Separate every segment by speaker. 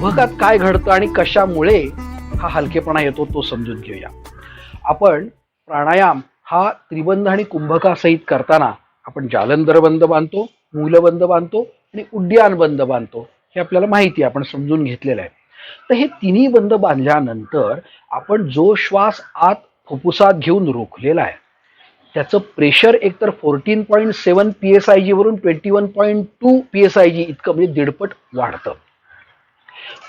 Speaker 1: कुंभकात काय घडतं आणि कशामुळे हा हलकेपणा येतो तो समजून घेऊया. आपण प्राणायाम हा त्रिबंध आणि कुंभकासहित करताना आपण जालंधर बंद बांधतो मूलबंद बांधतो आणि उड्डाण बंद बांधतो हे आपल्याला माहिती आहे आपण समजून घेतलेलं आहे. तर हे तिन्ही बंद बांधल्यानंतर आपण जो श्वास आत फुफ्फुसात घेऊन रोखलेला आहे त्याचं प्रेशर एकतर fourteen point seven P S I जीवरून twenty one point two P S I G इतकं म्हणजे दीडपट वाढतं.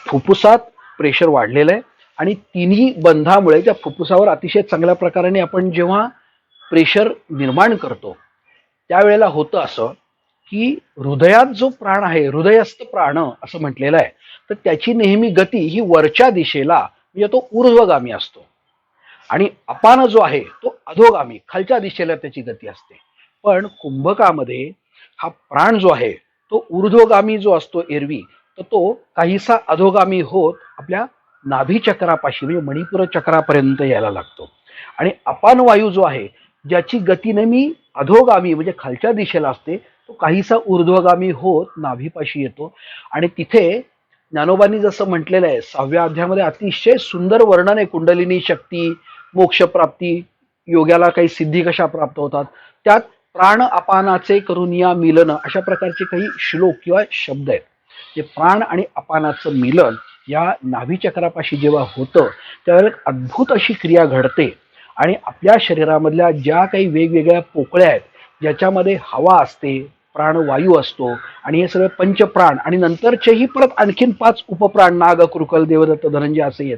Speaker 1: फुफ्फुसात प्रेशर वाढलेलं आहे. आणि तिन्ही बंधामुळे त्या फुफ्फुसावर अतिशय चांगल्या प्रकाराने आपण जेव्हा प्रेशर निर्माण करतो त्यावेळेला होतं असं की हृदयात जो प्राण आहे हृदयस्थ प्राण असं म्हटलेलं आहे तर त्याची नेहमी गती ही वरच्या दिशेला म्हणजे तो ऊर्ध्वगामी असतो. आणि अपान जो आहे तो अधोगामी खालच्या दिशेला त्याची गती असते. पण कुंभकामध्ये हा प्राण जो आहे तो ऊर्ध्वगामी जो असतो एरवी तर तो काहीसा अधोगामी होत आपल्या नाभी चक्रापाशी म्हणजे मणिपूर चक्रापर्यंत यायला लागतो. आणि अपान वायू जो आहे ज्याची गती नेहमी अधोगामी म्हणजे खालच्या दिशेला असते तो काहीसा ऊर्ध्वगामी होत नाभीपाशी येतो. आणि तिथे ज्ञानोबांनी जसं म्हटलेलं आहे सहाव्या अध्यायामध्ये अतिशय सुंदर वर्णन आहे कुंडलिनी शक्ती मोक्षप्राप्ती योग्याला काही सिद्धी कशा प्राप्त होतात त्यात प्राण अपानाचे करून या मिलन अशा प्रकारचे काही श्लोक किंवा शब्द आहेत. जे प्राण आणि अपानाचं मिलन या नाभीचक्रापाशी जेव्हा होतं त्यावेळेला एक अद्भुत अशी क्रिया घडते. आणि आपल्या शरीरामधल्या ज्या काही वेगवेगळ्या पोकळ्या आहेत ज्याच्यामध्ये हवा असते प्राणवायू असतो आणि हे सगळे पंचप्राण आणि नंतरचेही परत आणखीन पाच उपप्राण नाग कृकल देवदत्त धनंजय असे आहेत.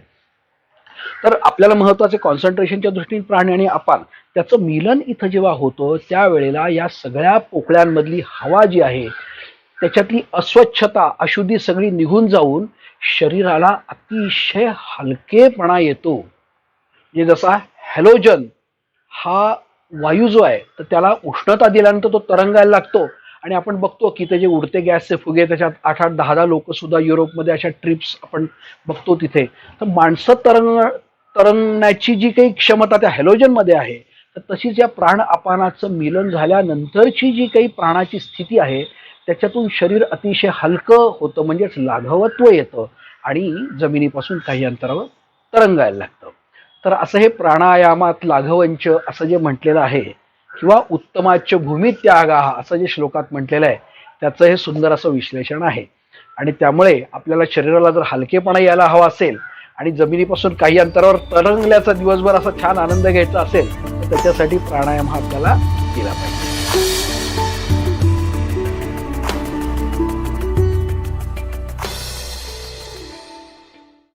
Speaker 1: तर आपल्याला महत्त्वाचे कॉन्सन्ट्रेशनच्या दृष्टीने प्राण आणि अपान त्याचं मिलन इथं जेव्हा होतं त्यावेळेला या सगळ्या पोकळ्यांमधली हवा जी आहे त्याच्यातली अस्वच्छता अशुद्धी सगळी निघून जाऊन शरीराला अतिशय हलकेपणा येतो. म्हणजे जसा हॅलोजन हा वायू जो आहे तर त्याला उष्णता दिल्यानंतर तो तरंगायला लागतो. आणि आपण बघतो की ते जे उडते गॅसचे फुगे त्याच्यात आठ आठ दहा दहा लोक सुद्धा युरोपमध्ये अशा ट्रिप्स आपण बघतो तिथे. तर माणसं तरंग तरंगण्याची जी काही क्षमता त्या हॅलोजनमध्ये आहे तर तशीच या प्राण अपानाचं मिलन झाल्यानंतरची जी काही प्राणाची स्थिती आहे त्याच्यातून शरीर अतिशय हलकं होतं म्हणजेच लाघवत्व येतं आणि जमिनीपासून काही अंतरावर तरंगायला लागतं. तर असं हे प्राणायामात लाघवंच असं जे म्हटलेलं आहे किंवा उत्तमाच्य भूमित्यागा असं जे श्लोकात म्हटलेलं आहे त्याचं हे सुंदर असं विश्लेषण आहे. आणि त्यामुळे आपल्याला शरीराला जर हलकेपणा यायला हवा असेल आणि जमिनीपासून काही अंतरावर तरंगल्याचा दिवसभर असा छान आनंद घ्यायचा असेल तर त्याच्यासाठी प्राणायाम हा आपल्याला केला पाहिजे.